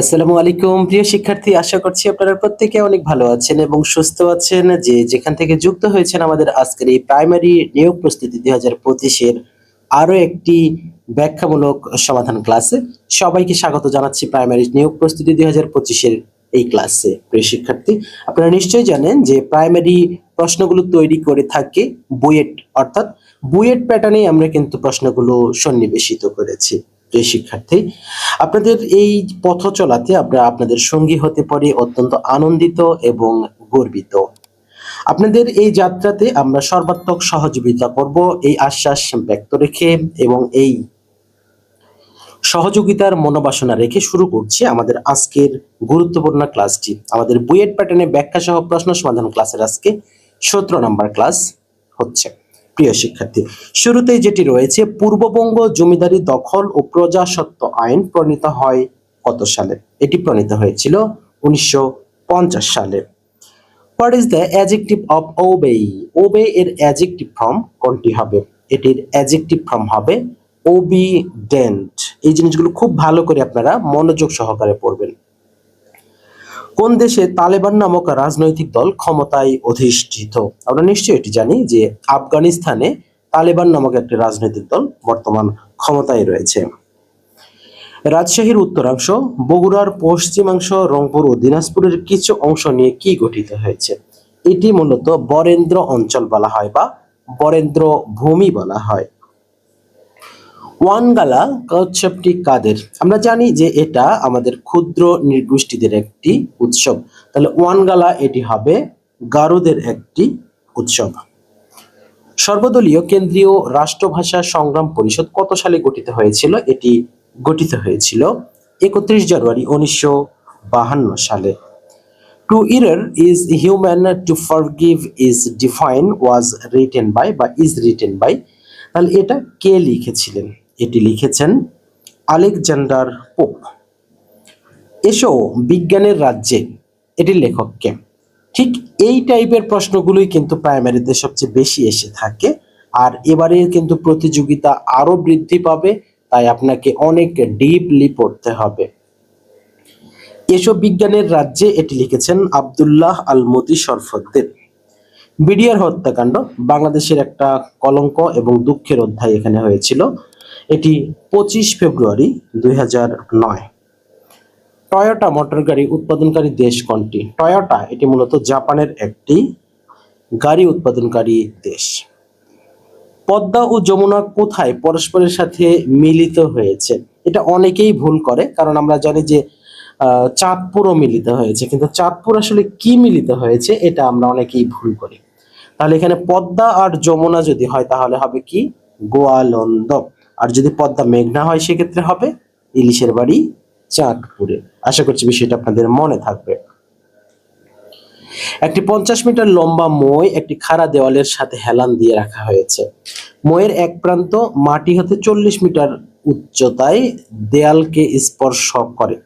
আসসালামু আলাইকুম। প্রিয় শিক্ষার্থী, আশা করছি আপনারা প্রত্যেকে অনেক ভালো আছেন এবং সুস্থ আছেন যে যেখান থেকে যুক্ত হয়েছেন আমাদের আজকের এই প্রাইমারি নিয়োগ প্রস্তুতি দুই হাজার পঁচিশের আরও একটি ব্যাখ্যামূলক সমাধান ক্লাসে। সবাইকে স্বাগত জানাচ্ছি প্রাইমারি নিয়োগ প্রস্তুতি দুই হাজার পঁচিশের এই ক্লাসে। প্রিয় শিক্ষার্থী, আপনারা নিশ্চয়ই জানেন যে প্রাইমারি প্রশ্নগুলো তৈরি করে থাকে বুয়েট, অর্থাৎ বুয়েট প্যাটার্নে আমরা কিন্তু প্রশ্নগুলো সন্নিবেশিত করেছি। প্রিয় শিক্ষার্থী, আপনাদের এই পথ চলাতে আমরা আপনাদের সঙ্গী হতে পারি, অত্যন্ত আনন্দিত এবং গর্বিত। আপনাদের এই যাত্রাতে আমরা সর্বাত্মক সহযোগিতা করব, এই আশ্বাস ব্যক্ত রেখে এবং এই সহযোগিতার মনোবাসনা রেখে শুরু করছি আমাদের আজকের গুরুত্বপূর্ণ ক্লাসটি। আমাদের বুয়েট প্যাটার্নে ব্যাখ্যা সহ প্রশ্ন সমাধান ক্লাসের আজকে সতেরো নম্বর ক্লাস হচ্ছে। প্রিয় শিক্ষার্থী, শুরুতেই যেটি রয়েছে, পূর্ববঙ্গ জমিদারি দখল ও প্রজাস্বত্ব আইন প্রণীত হয় কত সালে? এটি প্রণীত হয়েছিল উনিশশো পঞ্চাশ সালে। What is the adjective of obey obey এর অ্যাজেক্টিভ ফর্ম কোনটি হবে? এটির অ্যাজেক্টিভ ফর্ম হবে ওবিডেন্ট এই জিনিসগুলো খুব ভালো করে আপনারা মনোযোগ সহকারে পড়বেন। কোন দেশে তালেবান নামক রাজনৈতিক দল ক্ষমতায় অধিষ্ঠিত? আমরা নিশ্চয়ই এটি জানি যে আফগানিস্তানে তালেবান নামক একটি রাজনৈতিক দল বর্তমান ক্ষমতায় রয়েছে। রাজশাহীর উত্তরাংশ, বগুড়ার পশ্চিমাংশ, রংপুর ও দিনাজপুরের কিছু অংশ নিয়ে কি গঠিত হয়েছে? এটি মূলত বরেন্দ্র অঞ্চল বলা হয় বা বরেন্দ্র ভূমি বলা হয়। ওয়ানগালা উৎসবটি কাদের? আমরা জানি যে এটা আমাদের ক্ষুদ্র নৃগোষ্ঠীদের একটি উৎসব। তাহলে ওয়ানগালা এটি হবে গারুদের একটি উৎসব। সর্বদলীয় কেন্দ্রীয় রাষ্ট্রভাষা সংগ্রাম পরিষদ কত সালে গঠিত হয়েছিল? এটি গঠিত হয়েছিল একত্রিশ জানুয়ারি উনিশশো বাহান্ন সালে। To err is human to forgive is divine, was written by বা ইজ রিটেন বাই। তাহলে এটা কে লিখেছিলেন? এটি লিখেছেন আলেকজান্ডার পোপ। এসো বিজ্ঞানের রাজ্যে, এটির লেখককে। ঠিক এই টাইপের প্রশ্নগুলোই কিন্তু প্রাইমারিতে সবচেয়ে বেশি এসে থাকে, আর এবারে কিন্তু প্রতিযোগিতা আরও বৃদ্ধি পাবে, তাই আপনাকে অনেক ডিপলি পড়তে হবে। এসব বিজ্ঞানের রাজ্যে, এটি লিখেছেন আব্দুল্লাহ আল মতি শরফদ্দের বিডিআর হত্যাকাণ্ড বাংলাদেশের একটা কলঙ্ক এবং দুঃখের অধ্যায় এখানে হয়েছিল। এটি পঁচিশ ফেব্রুয়ারি দুই নয়। টয়োটা মোটর গাড়ি উৎপাদনকারী দেশ কোনটি? টয়োটা এটি মূলত জাপানের একটি গাড়ি উৎপাদনকারী দেশ। পদ্মা ও যমুনা কোথায় পরস্পরের সাথে মিলিত হয়েছে? এটা অনেকেই ভুল করে, কারণ আমরা জানি যে চাঁদপুরও মিলিত হয়েছে। কিন্তু চাঁদপুর আসলে কি মিলিত হয়েছে, এটা আমরা অনেকেই ভুল করি। তাহলে এখানে পদ্মা আর যমুনা যদি হয়, তাহলে হবে কি? গোয়ালন্দ। আর যদি পদ্মা মেঘনা হয়, সেক্ষেত্রে হবে ইলিশের বাড়ি চাঁদপুরে। আশা করছি বিষয়টা আপনাদের মনে থাকবে। একটি পঞ্চাশ মিটার লম্বা মই একটি খাড়া দেওয়ালের সাথে হেলান দিয়ে রাখা হয়েছে। মইয়ের এক প্রান্ত মাটি হতে চল্লিশ মিটার উচ্চতায় দেয়ালকে স্পর্শ করে।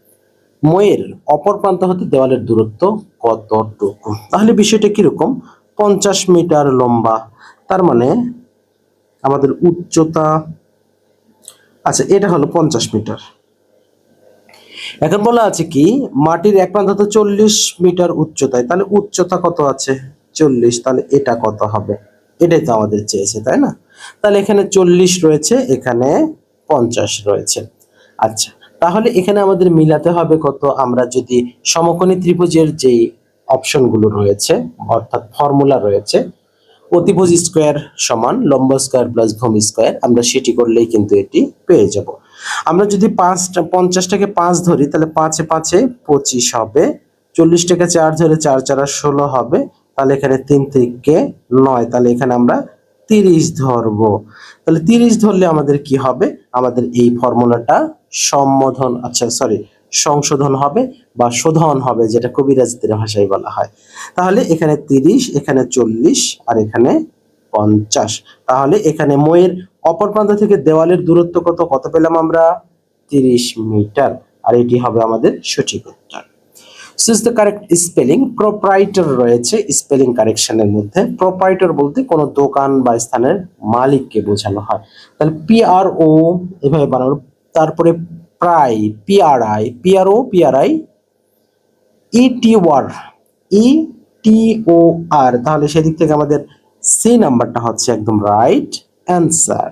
মইয়ের অপর প্রান্ত হতে দেওয়ালের দূরত্ব কতটুকু? তাহলে বিষয়টা কীরকম? পঞ্চাশ মিটার লম্বা, তার মানে আমাদের উচ্চতা আচ্ছা এটা হলো পঞ্চাশ মিটার। এখন বলা আছে কি, মাটির এক প্রান্ত হতে চল্লিশ মিটার উচ্চতায়, তাহলে উচ্চতা কত আছে? চল্লিশ, তাহলে এটা কত হবে? এটাই তো আমাদের চেয়েছে, তাই না? তাহলে এখানে চল্লিশ রয়েছে, এখানে পঞ্চাশ রয়েছে। আচ্ছা তাহলে এখানে আমাদের মিলাতে হবে কত? আমরা যদি সমকোণী ত্রিভুজের যেই অপশনগুলো রয়েছে, অর্থাৎ ফর্মুলা রয়েছে অতিভুজ স্কোয়ার সমান লম্ব স্কোয়ার প্লাস ভূমি স্কোয়ার, আমরা সেটি করলেই কিন্তু এটি পেয়ে যাব। আমরা যদি পাঁচটা পঞ্চাশটাকে পাঁচ ধরি, তাহলে পাঁচে পাঁচে পঁচিশ হবে। চল্লিশটাকে চার ধরে চার চারা ষোলো হবে, তাহলে এখানে তিন থেকে নয়, তাহলে এখানে আমরা তিরিশ ধরবো। তাহলে তিরিশ ধরলে আমাদের কি হবে? আমাদের এই ফর্মুলাটা সম্বোধন আচ্ছা সরি সংশোধন হবে বা শোধন হবে, যেটা কবিরাজদের ভাষায় বলা হয়। তাহলে এখানে তিরিশ, এখানে চল্লিশ, আর এখানে পঞ্চাশ। তাহলে এখানে ময়ের অপর প্রান্ত থেকে দেওয়ালের দূরত্ব কত? কত পেলাম আমরা? তিরিশ মিটার। আর এটি হবে আমাদের সঠিক উত্তর। Choose the correct spelling proprietor রয়েছে স্পেলিং কারেকশনের মধ্যে। প্রোপ্রাইটার বলতে কোনো দোকান বা স্থানের মালিককে বোঝানো হয়। তাহলে পি আর ও এভাবে বানানো। তারপরে প্রায় পিআরআই পিআরও পিআরআই ইটি ওয়ার ই টি ও আর তাহলে সেদিক থেকে আমাদের সি নাম্বারটা হচ্ছে একদম রাইট অ্যান্সার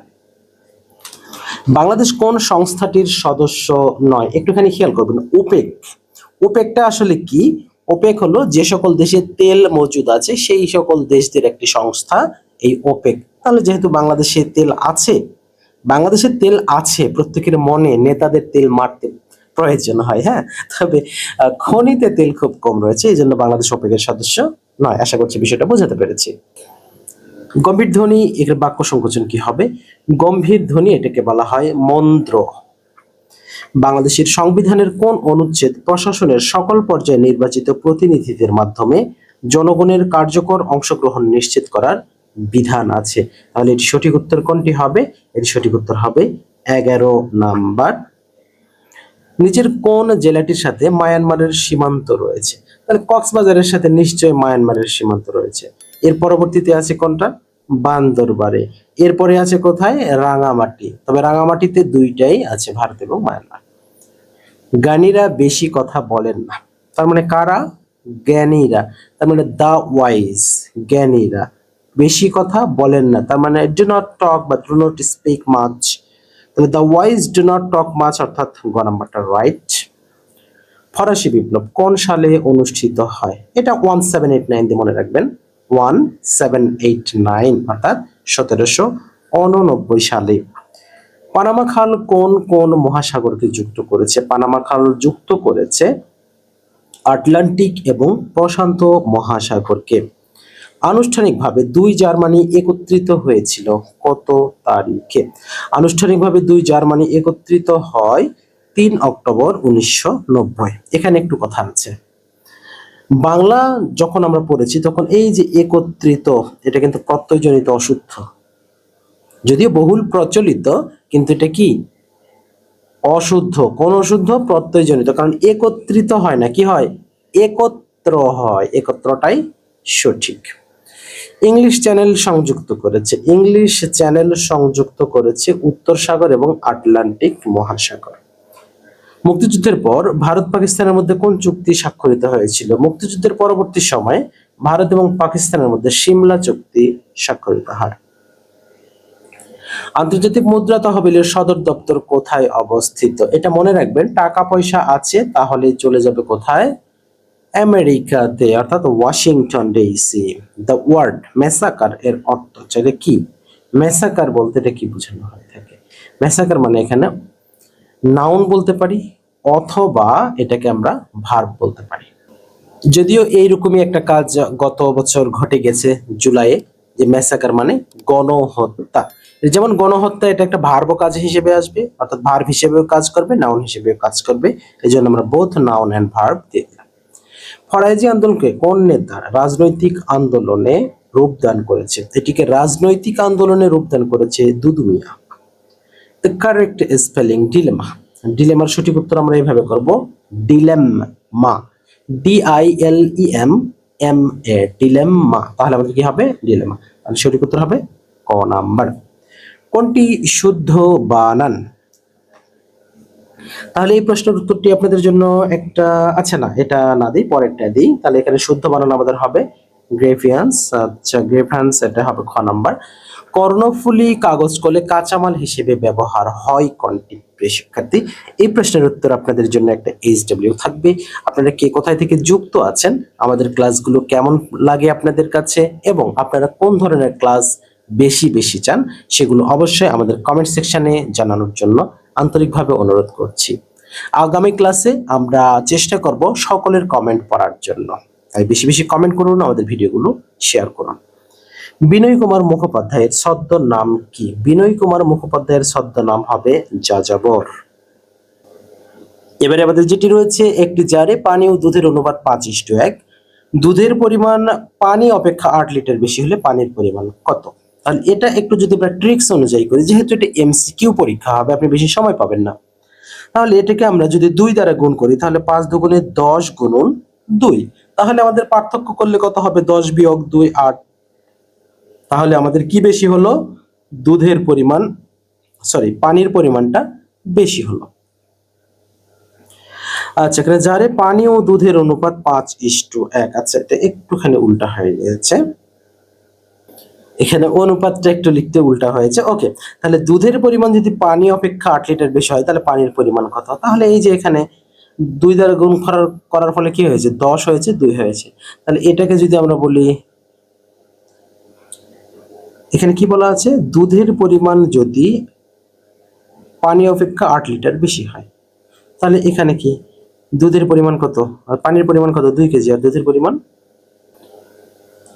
বাংলাদেশ কোন সংস্থাটির সদস্য নয়? একটুখানি খেয়াল করবেন ওপেক ওপেকটা আসলে কি? ওপেক হলো যে সকল দেশে তেল মজুদ আছে, সেই সকল দেশদের একটি সংস্থা, এই ওপেক তাহলে যেহেতু বাংলাদেশে তেল আছে বাংলাদেশের তেল আছে, প্রত্যেকের মনে নেতাদের তেল মারতে প্রয়োজন হয় হ্যাঁ? তবে খনিতে তেল খুব কম রয়েছে এই জন্য বাংলাদেশ ওপেকের সদস্য নয়। আশা করছি বিষয়টা বোঝাতে পেরেছি। গম্ভীর ধ্বনি, এর বাক্য সংকোচন কি হবে? গম্ভীর ধ্বনি এটাকে বলা হয় মন্ত্র। বাংলাদেশের সংবিধানের কোন অনুচ্ছেদ প্রশাসনের সকল পর্যায়ে নির্বাচিত প্রতিনিধিদের মাধ্যমে জনগণের কার্যকর অংশগ্রহণ নিশ্চিত করার বিধান আছে। তাহলে এটি সঠিক উত্তর কোনটি হবে? এটি সঠিক উত্তর হবে এগারো নাম্বার। নিচের কোন জেলাটির সাথে মায়ানমারের সীমান্ত রয়েছে? তাহলে কক্সবাজারের সাথে নিশ্চয়ই মায়ানমারের সীমান্ত রয়েছে। এর পরবর্তীতে আছে কোনটা? বান্দরবারে এরপরে আছে কোথায়? রাঙামাটি। তবে রাঙামাটিতে দুইটাই আছে, ভারত এবং মায়ানমার। জ্ঞানীরা বেশি কথা বলেন না। তার মানে কারা? জ্ঞানীরা। তার মানে দা ওয়াইজ জ্ঞানীরা। বেশি কথা বলেন না। তার মানে ডু নট টক বা ডু নট স্পিক মাচ তাহলে the wise do not talk much অর্থাৎ গ নাম্বারটা রাইট ফরাসি বিপ্লব কোন সালে অনুষ্ঠিত হয়? এটা ওয়ান সেভেন এইট নাইন দিয়ে মনে রাখবেন। ওয়ান সেভেন এইট নাইন অর্থাৎ সতেরোশো উননব্বই সালে। পানামা খাল কোন কোন মহাসাগরকে যুক্ত করেছে? পানামা খাল যুক্ত করেছে আটলান্টিক এবং প্রশান্ত মহাসাগরকে। আনুষ্ঠানিকভাবে দুই জার্মানি একত্রিত হয়েছিল। কত তারিখে? আনুষ্ঠানিকভাবে দুই জার্মানি একত্রিত হয় তিন অক্টোবর উনিশশো নব্বই। এখানে একটু কথা আছে। বাংলা যখন আমরা পড়েছি, তখন এই যে একত্রিত, এটা কিন্তু প্রত্যয়জনিত অশুদ্ধ যদিও বহুল প্রচলিত, কিন্তু এটা কি? অশুদ্ধ। কোন অশুদ্ধ? প্রত্যয়জনিত। কারণ একত্রিত হয় না, কি হয়? একত্র হয়। একত্রটাই সঠিক। ইংলিশ চ্যানেল সংযুক্ত করেছে। ইংলিশ চ্যানেল সংযুক্ত করেছে উত্তর সাগর এবং আটলান্টিক মহাসাগর। মুক্তিযুদ্ধের পর ভারত পাকিস্তানের মধ্যে কোন চুক্তি স্বাক্ষরিত হয়েছিল? মুক্তিযুদ্ধের পরবর্তী সময়ে ভারত এবং পাকিস্তানের মধ্যে সিমলা চুক্তি স্বাক্ষরিত হয়। আন্তর্জাতিক মুদ্রা তহবিলের সদর দপ্তর কোথায় অবস্থিত? এটা মনে রাখবেন টাকা পয়সা আছে, তাহলে চলে যাবে কোথায়? আমেরিকাতে, অর্থাৎ Washington DC the word massacre এর অর্থ চাইলে কি? মেসাকার বলতে এটা কি বোঝানো হয় থাকে? মেসাকার মানে এখানে নাউন বলতে পারি, অথবা এটাকে আমরা ভার্ব বলতে পারি। যদিও এইরকমই একটা কাজ গত বছর ঘটে গেছে জুলাইয়ে, যে মেসাকার মানে গণহত্যা। যেমন গণহত্যা, এটা একটা ভার্ব কাজ হিসেবে আসবে, অর্থাৎ ভার্ব হিসেবেও কাজ করবে নাউন হিসেবেও কাজ করবে। এই জন্য আমরা বোথ নাউন অ্যান্ড ভার্ব দিয়ে দিলাম। ফরাইজি আন্দোলনকে কোন নেতা রাজনৈতিক আন্দোলনে রূপদান করেছে। এটিকে রাজনৈতিক আন্দোলনে রূপদান করেছে Dudu Miya. The correct spelling dilemma ডিলেমার সঠিক উত্তর আমরা এইভাবে করব। Dilemma D I L E M M A dilemma তাহলে আমাদের কি হবে? ডিলেমা তাহলে সঠিক উত্তর হবে ক নাম্বার। কোনটি শুদ্ধ বানান তাহলে এই প্রশ্নের উত্তরটি আপনাদের জন্য একটা আচ্ছা না, এটা না দিই, পরেরটা দিই। তাহলে এখানে শুদ্ধ বানান আমাদের হবে গ্রেফিয়ান্স আচ্ছা গ্রেফিয়ান্স এটা হবে খ নাম্বার। কর্ণফুলী কাগজ কলে কাঁচামাল হিসেবে ব্যবহার হয় কোনটি? প্রিয় শিক্ষার্থী, এই প্রশ্নের উত্তর আপনাদের জন্য একটা এইচ ডাব্লিউ থাকবে। আপনারা কে কোথায় থেকে যুক্ত আছেন? আমাদের ক্লাসগুলো কেমন লাগে আপনাদের কাছে? এবং আপনারা কোন ধরনের ক্লাস বেশি বেশি চান? সেগুলো অবশ্যই আমাদের কমেন্ট সেকশনে জানানোর জন্য আন্তরিকভাবে অনুরোধ করছি। আগামী ক্লাসে আমরা চেষ্টা করব সকলের কমেন্ট পড়ার জন্য। তাই বেশি বেশি কমেন্ট করুন, আমাদের ভিডিওগুলো শেয়ার করুন। বিনয় কুমার মুখোপাধ্যায়ের ছদ্ম নাম কি? বিনয় কুমার মুখোপাধ্যায়ের ছদ্ম নাম হবে যাযাবর। এবারে আমাদের যেটি রয়েছে, একটি জারে পানি ও দুধের অনুপাত পাঁচ ইস্টু এক। দুধের পরিমাণ পানি অপেক্ষা আট লিটার বেশি হলে পানির পরিমাণ কত? তাহলে এটা একটু যদি আমরা ট্রিক্স অনুযায়ী করি, যেহেতু এটা এমসিকিউ পরীক্ষা, হবে, আপনি বেশি সময় পাবেন না। তাহলে এটাকে আমরা যদি দুই দ্বারা গুণ করি, তাহলে পাঁচ দুগুণে দশ গুণন দুই। তাহলে আমাদের পার্থক্য করলে কত হবে? দশ বিয়োগ দুই, আট। তাহলে আমাদের কি বেশি হলো? দুধের পরিমাণ সরি পানির পরিমাণটা বেশি হলো। আচ্ছা এখানে জারে পানি ও দুধের অনুপাত পাঁচ ইস্টু এক আচ্ছা এটা একটুখানি উল্টা হয়ে গেছে। এখানে অনুপাতটা একটু লিখতে উল্টা হয়েছে। ওকে, তাহলে দুধের পরিমাণ যদি পানি অপেক্ষা আট লিটার বেশি হয়, তাহলে পানির পরিমাণ কত? তাহলে এই যে এখানে দুই দ্বারা গুণ করার করার ফলে কি হয়েছে? দশ হয়েছে, দুই হয়েছে। তাহলে এটাকে যদি আমরা বলি, এখানে কি বলা আছে? দুধের পরিমাণ যদি পানি অপেক্ষা আট লিটার বেশি হয়, তাহলে এখানে কি? দুধের পরিমাণ কত? আর পানির পরিমাণ কত? দুই কেজি। আর দুধের পরিমাণ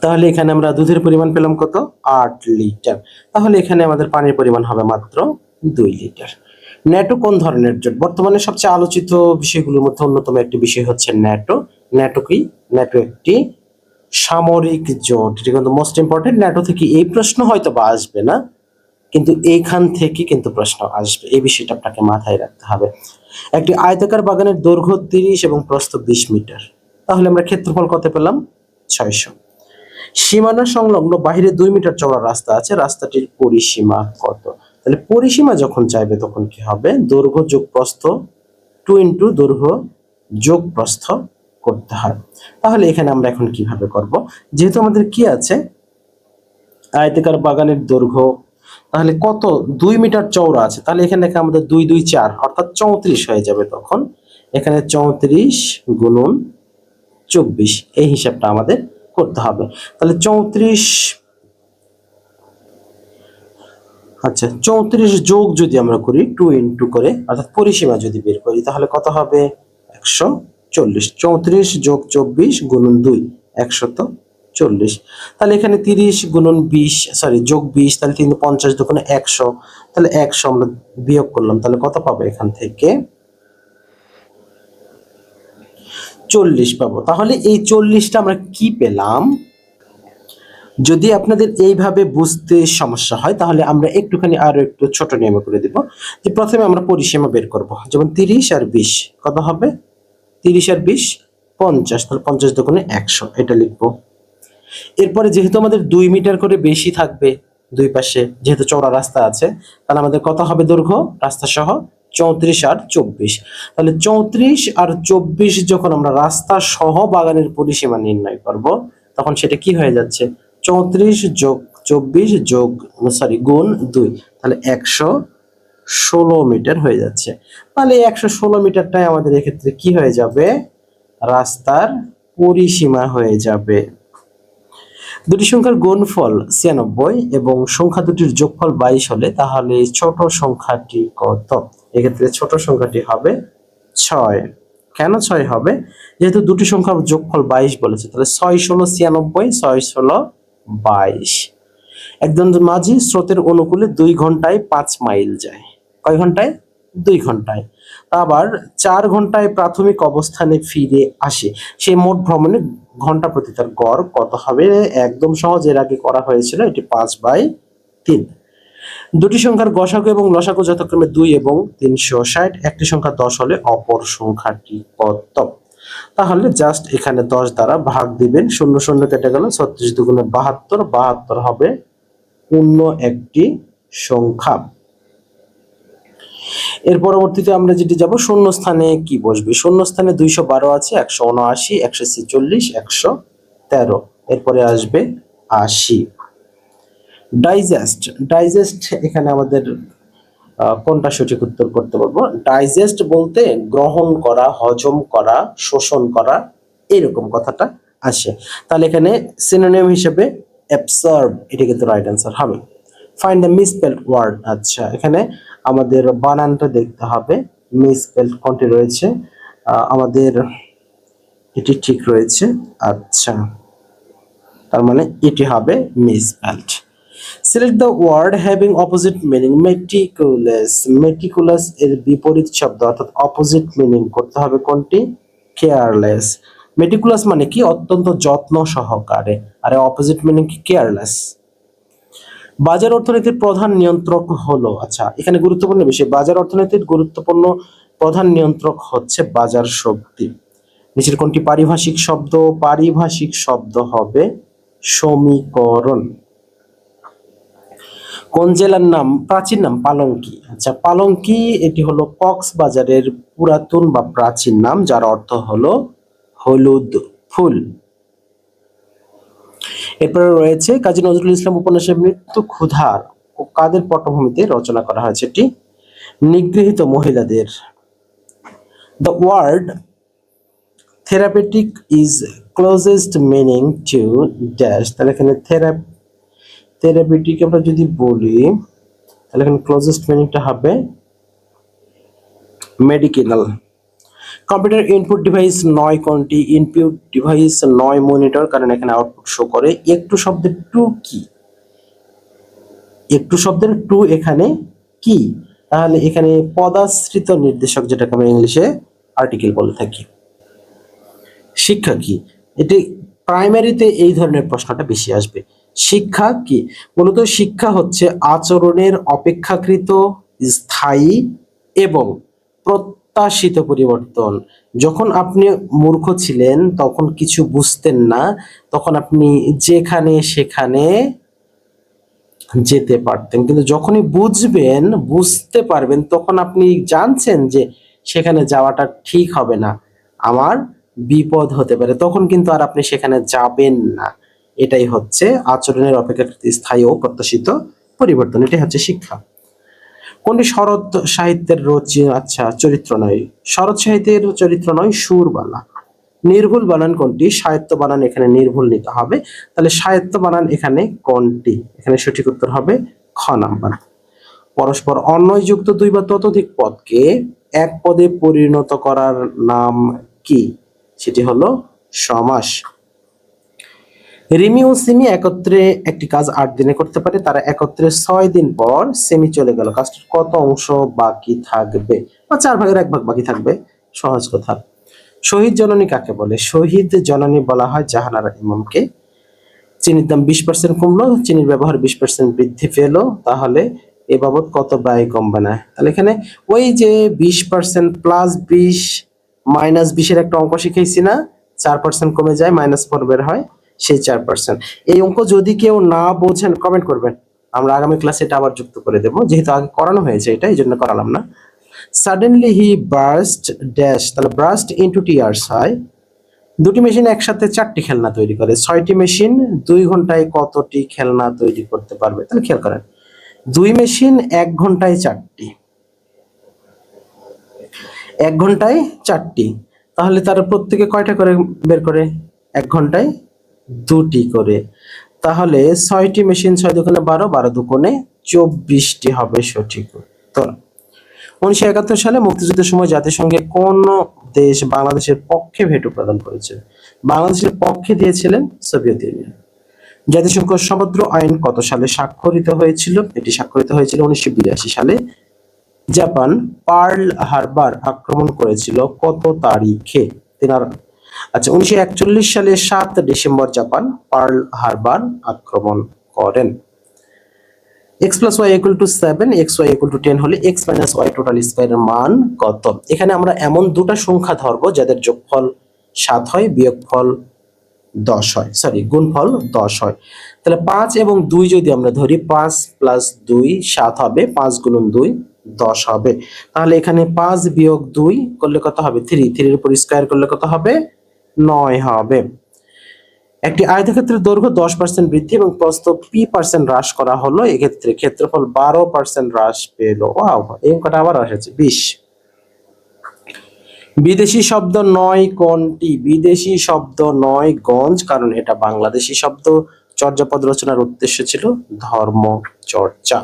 তাহলে এখানে আমরা দুধের পরিমাণ পেলাম কত? আট লিটার। তাহলে এখানে আমাদের পানির পরিমাণ হবে মাত্র দুই লিটার। ন্যাটো কোন ধরনের জোট? বর্তমানে সবচেয়ে আলোচিত বিষয়গুলোর মধ্যে অন্যতম একটি বিষয় হচ্ছে ন্যাটো ন্যাটো কি? ন্যাটো একটি সামরিক জোট। এটা কিন্তু মোস্ট ইম্পর্টেন্ট ন্যাটো থেকে এই প্রশ্ন হয়তো বা আসবে না, কিন্তু এইখান থেকে কিন্তু প্রশ্ন আসবে। এই বিষয়টা আপনাকে মাথায় রাখতে হবে। একটি আয়তাকার বাগানের দৈর্ঘ্য তিরিশ এবং প্রস্থ বিশ মিটার। তাহলে আমরা ক্ষেত্রফল কত পেলাম? ছয়শো। সীমানা সংলগ্ন বাহিরে দুই মিটার চওড়া রাস্তা আছে, রাস্তাটির পরিসীমা কত? তাহলে পরিসীমা যখন চাইবে তখন কি হবে? দৈর্ঘ্য যোগ প্রস্থ টু ইন্টু দৈর্ঘ্য যোগ প্রস্থ করতে হয়। তাহলে এখানে আমরা এখন কীভাবে করব? যেহেতু আমাদের কি আছে? আয়তাকার বাগানের দৈর্ঘ্য, তাহলে কত? দুই মিটার চওড়া আছে। তাহলে এখানে আমাদের দুই দুই, চার, অর্থাৎ চৌত্রিশ হয়ে যাবে তখন। এখানে চৌত্রিশ গুণন চব্বিশ, এই হিসাবটা আমাদের করতে হবে। তাহলে চৌত্রিশ আচ্ছা চৌত্রিশ যোগ যদি আমরা করি টু ইন্টু করে, অর্থাৎ পরিসীমা যদি বের করি, তাহলে কত হবে? একশো চল্লিশ। চৌত্রিশ যোগ চব্বিশ গুণন দুই, একশত চল্লিশ। তাহলে এখানে তিরিশ গুণন বিশ সরি যোগ বিশ, তাহলে তিন পঞ্চাশ দোকানে একশো। তাহলে একশো আমরা বিয়োগ করলাম, তাহলে কত পাবো এখান থেকে? চল্লিশ পাবো। তাহলে এই চল্লিশটা আমরা কি পেলাম? যদি আপনাদের এইভাবে বুঝতে সমস্যা হয়, তাহলে আমরা একটুখানি আরও একটু ছোট নিয়মে করে দিব। যে প্রথমে আমরা পরিসীমা বের করব। যেমন তিরিশ আর বিশ, কত হবে? তিরিশ আর বিশ, পঞ্চাশ। তাহলে পঞ্চাশ দোকানে একশো, এটা লিখব। এরপরে যেহেতু আমাদের দুই মিটার করে বেশি থাকবে দুই পাশে, যেহেতু চওড়া রাস্তা আছে, তাহলে আমাদের কত হবে দৈর্ঘ্য? রাস্তা সহ চৌত্রিশ আর চব্বিশ। তাহলে চৌত্রিশ আর চব্বিশ যখন আমরা রাস্তা সহ বাগানের পরিসীমা নির্ণয় করব, তখন সেটা কি হয়ে যাচ্ছে? চৌত্রিশ যোগ চব্বিশ যোগ সরি গুণ দুই। তাহলে একশো ষোলো মিটার হয়ে যাচ্ছে। তাহলে একশো ষোলো মিটারটাই আমাদের এক্ষেত্রে কি হয়ে যাবে? রাস্তার পরিসীমা হয়ে যাবে। দুটি সংখ্যার গুণফল ছিয়ানব্বই এবং সংখ্যা দুটির যোগফল বাইশ হলে তাহলে ছোট সংখ্যাটি কত? এক্ষেত্রে ছোট সংখ্যাটি হবে ছয়। কেন ছয় হবে? যেহেতু দুটি সংখ্যার যোগফল বাইশ বলেছে, তাহলে ছয় ষোলো ছিয়ানব্বই, ছয় ষোলো বাইশ। একজন মাঝি স্রোতের অনুকূলে দুই ঘন্টায় পাঁচ মাইল যায়। কয় ঘন্টায়? দুই ঘন্টায়। আবার চার ঘন্টায় প্রাথমিক অবস্থানে ফিরে আসে। সেই মোট ভ্রমণে ঘণ্টা প্রতি তার গড় কত হবে? একদম সহজ, এর আগে করা হয়েছিল এটি পাঁচ বাই তিন। দুটি সংখ্যার গসাগু এবং লসাগু যথাক্রমে দুই এবং তিনশো ষাট। একটি সংখ্যা দশ হলে অপর সংখ্যাটি কত? তাহলে জাস্ট এখানে দশ দ্বারা ভাগ দিবেন, শূন্য শূন্য কেটে গেল, ছত্রিশ দুগুণে বাহাত্তর বাহাত্তর হবে পূর্ণ একটি সংখ্যা। এর পরবর্তীতে আমরা যেটি যাব, শূন্য স্থানে কি বসবে? শূন্য স্থানে দুইশো বারো আছে, একশো উনআশি, একশো ছেচল্লিশ, একশো তেরো। এরপরে আসবে আশি। ডাইজেস্ট ডাইজেস্ট এখানে আমাদের কোনটা সঠিক উত্তর করতে পারব? ডাইজেস্ট বলতে গ্রহণ করা, হজম করা, শোষণ করা, এরকম কথাটা আসে। তাহলে এখানে সিনোনিম হিসেবে অ্যাবসর্ব এটা কিন্তু রাইট অ্যান্সার হবে। ফাইন্ড দ্য মিসপেল্ড ওয়ার্ড আচ্ছা এখানে আমাদের বানানটা দেখতে হবে। মিসপেল্ড কোনটি রয়েছে? আমাদের এটি ঠিক রয়েছে আচ্ছা। তার মানে এটি হবে misspelled select the word having opposite meaning meticulous meticulous এর বিপরীত শব্দ অর্থাৎ অপোজিট মিনিং করতে হবে কোনটি? কেয়ারলেস মেটিকুলাস মানে কি? অত্যন্ত যত্ন সহকারে। আর অপোজিট মিনিং কি? কেয়ারলেস বাজার অর্থনীতির প্রধান নিয়ন্ত্রক হলো আচ্ছা এখানে গুরুত্বপূর্ণ বিষয়, বাজার অর্থনীতির গুরুত্বপূর্ণ প্রধান নিয়ন্ত্রক হচ্ছে বাজার শক্তি। নিচের কোনটি? পারিভাষিক শব্দ পারিভাষিক শব্দ হবে সমীকরণ। কোন জেলার নাম? প্রাচীন নাম পালঙ্কি। আচ্ছা পালঙ্কি এটি হলো কক্সবাজারের পুরাতন বা প্রাচীন নাম, যার অর্থ হলো হলুদ ফুল। এরপরে রয়েছে কাজী নজরুল ইসলাম উপন্যাসের মৃত্যু ক্ষুধার ও কাদের পটভূমিতে রচনা করা হয়েছে এটি? নিগৃহীত মহিলাদের। The word therapeutic is closest meaning to dash তাহলে এখানে থেরাপ থেরাপিউটিক আমরা যদি বলি, তাহলে এখানে ক্লোজেস্ট মিনিংটা হবে মেডিকেনাল কম্পিউটার ইনপুট ডিভাইস নয় কোনটি ইনপুট ডিভাইস নয় মনিটর কারণ এখানে আউটপুট শো করে। একটু শব্দের টু কি? একটু শব্দের টু এখানে কি? তাহলে এখানে পদাশ্রিত নির্দেশক, যেটাকে আমরা ইংলিশে আর্টিকেল বলে থাকি। শিক্ষা কি? এটি প্রাইমারিতে এই ধরনের প্রশ্নটা বেশি আসবে। শিক্ষা কি? মূলত শিক্ষা হচ্ছে আচরণের অপেক্ষাকৃত, স্থায়ী এবং প্রত্যাশিত পরিবর্তন। যখন আপনি মূর্খ ছিলেন, তখন কিছু বুঝতেন না। তখন আপনি যেখানে সেখানে যেতে পারতেন। কিন্তু যখনই বুঝবেন, বুঝতে পারবেন, তখন আপনি জানছেন যে সেখানে যাওয়াটা ঠিক হবে না। আমার বিপদ হতে পারে। তখন কিন্তু আর আপনি সেখানে যাবেন না। এটাই হচ্ছে আচরণের অপেক্ষাকৃত স্থায়ী ও প্রত্যাশিত পরিবর্তন, এটাই হচ্ছে শিক্ষা। কোনটি শরৎ সাহিত্যের রচি আচ্ছা চরিত্র নয়। শরৎ সাহিত্যের চরিত্র নয় সুরবালা নির্ভুল বানান কোনটি? সাহিত্য বানান এখানে নির্ভুল নিতে হবে। তাহলে সাহিত্য বানান এখানে কোনটি? এখানে সঠিক উত্তর হবে খ নাম্বার। পরস্পর অন্বয়যুক্ত দুই বা ততোধিক পদকে এক পদে পরিণত করার নাম কি? সেটি হলো সমাস। রিমি ও সিমি একত্রে একটি কাজ আট দিনে করতে পারে, তারা একত্রে ছয় দিন পর সেমি চলে গেল। কাজটির কত অংশ বাকি থাকবে? বা চার ভাগের এক ভাগ বাকি থাকবে? সহজ কথা। শহীদ জননী কাকে বলে? শহীদ জননী বলা হয় জাহানারা ইমামকে। চিনির দাম বিশ পার্সেন্ট কমলো, চিনির ব্যবহার বিশ পার্সেন্ট বৃদ্ধি পেল। তাহলে এ বাবদ কত ব্যয় কমবে না? তাহলে এখানে ওই যে বিশ পার্সেন্ট প্লাস বিশ মাইনাস বিশের একটা অঙ্ক শিখেছি না, চার পার্সেন্ট কমে যায় মাইনাস ফোর বের হয়। সেই চার পার্সেন্ট এই অঙ্ক যদি কেউ না বোঝেন কমেন্ট করবেন। আমরা আগামী ক্লাসে এটা আবার যুক্ত করে দেবো। যেহেতু আগে করানো হয়েছে এটা, এই জন্য করালাম না। সাডেনলি হি বার্স্ট ড্যাশ তাহলে বার্স্ট ইন্টু টিয়ার্স হয়। দুটি মেশিন একসাথে চারটি খেলনা তৈরি করে। ছয়টি মেশিন দুই ঘন্টায় কতটি খেলনা তৈরি করতে পারবে? তাহলে খেয়াল করেন। দুই মেশিন এক ঘন্টায় চারটি। এক ঘন্টায় চারটি। তাহলে তারা প্রত্যেকে কয়টা করে বের করে? এক ঘন্টায় দুটি করে। তাহলে ছয়টি মেশিন ছয় দোকানে বারো বারো দোকানে চব্বিশটি হবে সঠিক উত্তর। উনিশশো একাত্তর সালে মুক্তিযুদ্ধের সময় জাতিসংঘে কোন দেশ বাংলাদেশের পক্ষে ভেটো প্রদান করেছে বাংলাদেশের পক্ষে দিয়েছিলেন সোভিয়েত ইউনিয়ন। জাতিসংঘ সমুদ্র আইন কত সালে স্বাক্ষরিত হয়েছিল? এটি স্বাক্ষরিত হয়েছিল উনিশশো বিরাশি সালে। জাপান, পার্ল হারবার আক্রমণ করেছিল কত তারিখে? তেনার আচ্ছা উনিশশো একচল্লিশ সালে সাত ডিসেম্বর জাপান পার্ল হারবার আক্রমণ করেন। X plus Y equal to seven X Y equal to ten হলে এক্স মাইনাস ওয়াই টোটাল স্কোয়ারের মান কত? এখানে আমরা এমন দুটা সংখ্যা ধরবো যাদের যোগফল সাত হয়, বিয়োগফল দশ হয়। সরি গুণফল দশ হয়। তাহলে পাঁচ এবং দুই যদি আমরা ধরি, পাঁচ প্লাস দুই সাত হবে, পাঁচ গুণন দুই দশ হবে। তাহলে এখানে পাঁচ বিয়োগ দুই করলে কত হবে? থ্রি থ্রির উপর স্কোয়ার করলে কত হবে? নয় হবে। একটি আয়তক্ষেত্রের দৈর্ঘ্য দশ পার্সেন্ট বৃদ্ধি এবং প্রস্থ পি পার্সেন্ট হ্রাস করা হলো। এক্ষেত্রে ক্ষেত্রফল বারো পার্সেন্ট হ্রাস পেল। এই অঙ্কটা আবার এসেছে। বিশ। বিদেশি শব্দ নয় কোনটি? বিদেশি শব্দ নয় গঞ্জ, কারণ এটা বাংলাদেশি শব্দ। চর্যাপদ রচনার উদ্দেশ্য ছিল ধর্ম চর্চা